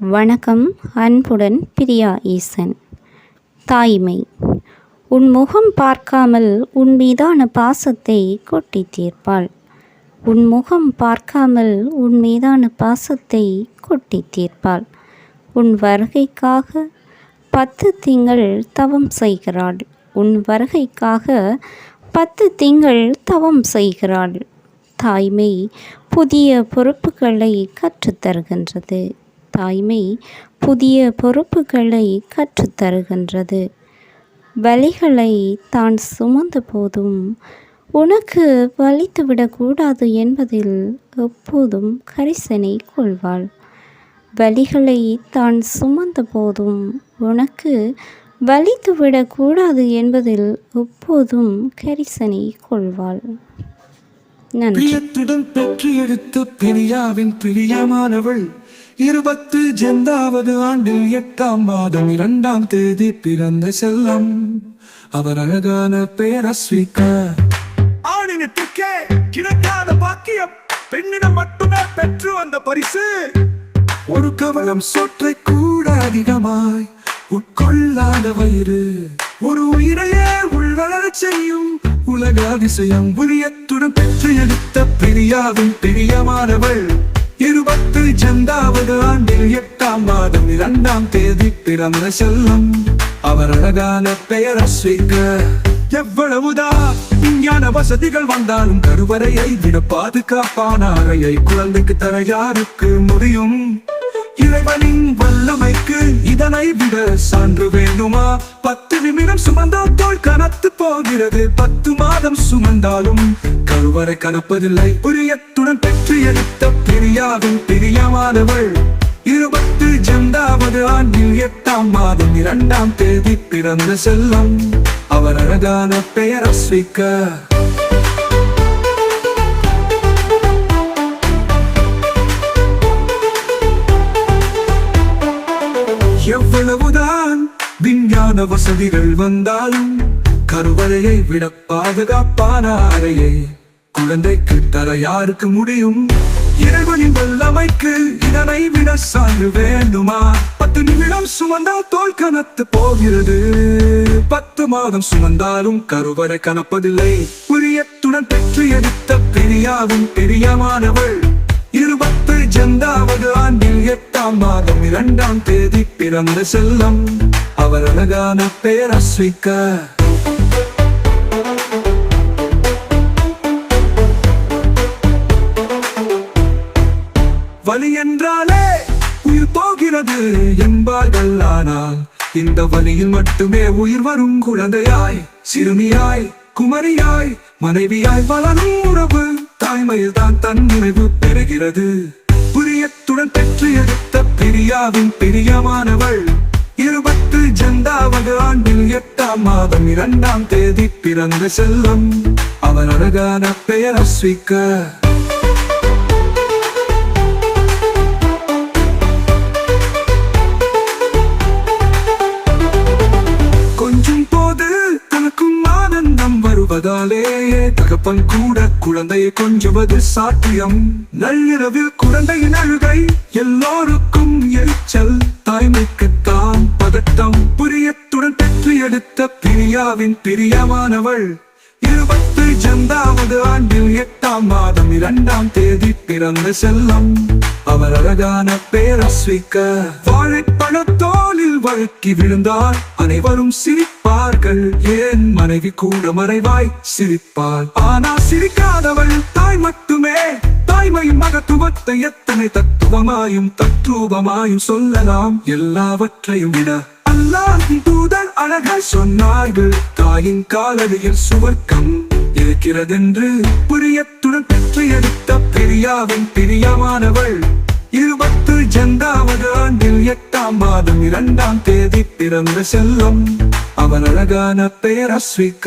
வணக்கம் அன்புடன் பிரியா ஈசன். தாய்மை உன் முகம் பார்க்காமல் உன் மீதான பாசத்தை கொட்டி தீர்ப்பாள். உன் முகம் பார்க்காமல் உன் மீதான பாசத்தை கொட்டி தீர்ப்பாள். உன் வருகைக்காக பத்து திங்கள் தவம் செய்கிறாள். உன் வருகைக்காக பத்து திங்கள் தவம் செய்கிறாள். தாய்மை புதிய பொறுப்புகளை கற்றுத்தருகின்றது. தாய்மை புதிய பொறுப்புகளை கற்றுத்தருகின்றது. வலிகளை தான் சுமந்த போதும் உனக்கு வலித்துவிடக்கூடாது என்பதில் எப்போதும் கரிசனை கொள்வாள். வலிகளை தான் சுமந்த போதும் உனக்கு வலித்துவிடக்கூடாது என்பதில் எப்போதும் கரிசனை கொள்வாள். பிரியத்துடன் பெற்று எடுத்த பிரியாவின் பிரியமானவள் இருபத்து ஜெந்தாவது ஆண்டில் எட்டாம் மாதம் இரண்டாம் தேதி பிறந்த செல்லம். அவர் அழகான பேரஸ்விக்க ஆணினத்துக்கே கிடைக்காத பாக்கியம் பெண்ணிடம் மட்டுமே பெற்று வந்த பரிசு. ஒரு கவலம் சொற்றை கூட அதிகமாய் உட்கொள்ளாத வயிறு. ஒரு உயிரையே உள்வளரச் செய்யும் உலக அதிசயம் புரியத்துடன் பெற்று எடுத்த பிரியாவின் பெரியமானவள். இருபத்து சந்தாவது ஆண்டில் எட்டாம் மாதம் இரண்டாம் தேதி பிறந்த செல்லம் அவர் அழகான பெயர் அஸ்விக்க. எவ்வளவுதான் விஞ்ஞான வசதிகள் வந்தாலும் கருவறையை விட பாதுகாப்பான அறையை குழந்தைக்கு தர யாருக்கு முடியும்? இறைவனின் வல்லமைக்கு இதனை விட சான்று வேண்டுமா பத்து நிமிடம் சுமந்தால் தோல் கனத்து போகிறது. பத்து மாதம் சுமந்தாலும் கருவறை கனப்பதில்லை. புரியத்துடன் பெற்று எடுத்த பிரியாவின் பிரியமானவள். இருபத்து ஜந்தாவது ஆண்டில் எட்டாம் மாதம் இரண்டாம் தேதி பிறந்த செல்லம். அவர் அழகான பெயர் அஸ்விக்க எவ்வளவுதான் விஞ்ஞான வசதிகள் வந்தாலும் கருவறையை விட பாதுகாப்பான அறையை. குழந்தைக்கு தர யாருக்கு முடியும்? இறைவனின் வல்லமைக்கு இதனை விட சான்று வேண்டுமா? பத்து நிமிடம் சுமந்தால் தோல் கனத்து போகிறது. பத்து மாதம் சுமந்தாலும் கருவறை கனப்பதில்லை. உரியத்துடன் பெற்று எடுத்த பெரியாவும் பெரியமானவள் எட்டாம் மாதம் இரண்டாம் தேதி பிறந்த செல்லம். அவர் அழகான பேரஸ்விக்க வலி என்றாலே உயிர் போகிறது என்பார்கள். ஆனால் இந்த வலியில் மட்டுமே உயிர் வரும் குழந்தையாய் சிறுமியாய் குமரியாய் மனைவியாய் வளரும் உறவு தாய்மையில் தான் தன் நினைவு பெறுகிறது. புரியத்துடன் பெற்று எடுத்த பெரியாவின் பிரியமானவள். இருபத்து ஜந்தாவது ஆண்டில் எட்டாம் மாதம் இரண்டாம் தேதி பிறந்த செல்லம் அவர் அழகான பெயர் அஸ்விக்க. இருப்பதாலேயே தகப்பன் கூட குழந்தையை கொஞ்சுவது சாத்தியம். நள்ளிரவில் குழந்தையின் அழுகை எல்லோருக்கும் எரிச்சல். தாய்மைக்குத்தான் பதட்டம். புரியத்துடன் பெற்று எடுத்த பிரியாவின் பிரியமானவள். இருபத்து ஜந்தாவது ஆண்டில் எட்டாம் மாதம் இரண்டாம் தேதி பிறந்த செல்லம். அவர் அழகான பேரஸ்விக்க வாழைப்பழத்தோலில் வழுக்கி விழுந்தார். அனைவரும் சிரிப்பார்கள் ஏன் மனைவி கூட மறைவாய் சிரிப்பாள். ஆனால் சிரிக்காதவள் தாய் மட்டுமே. தாய்மை மகத்துவத்தை எத்தனை தத்துவமாயும் தத்ரூபமாயும் சொல்லலாம். எல்லாவற்றையும் விட அல்லாஹ் தூதர் அழகாய் சொன்னார்கள். தாயின் காலடியில் சுவர்க்கம் இருக்கிறதென்று புரியத்துடன் பெற்றெடுத்த பெரியாவின் பிரியமானவள். இருபத்து ஜந்தாவது ஆண்டில் எட்டாம் மாதம் இரண்டாம் தேதி பிறந்த செல்லம் அவன் அழகான பெயர் அஸ்விக்க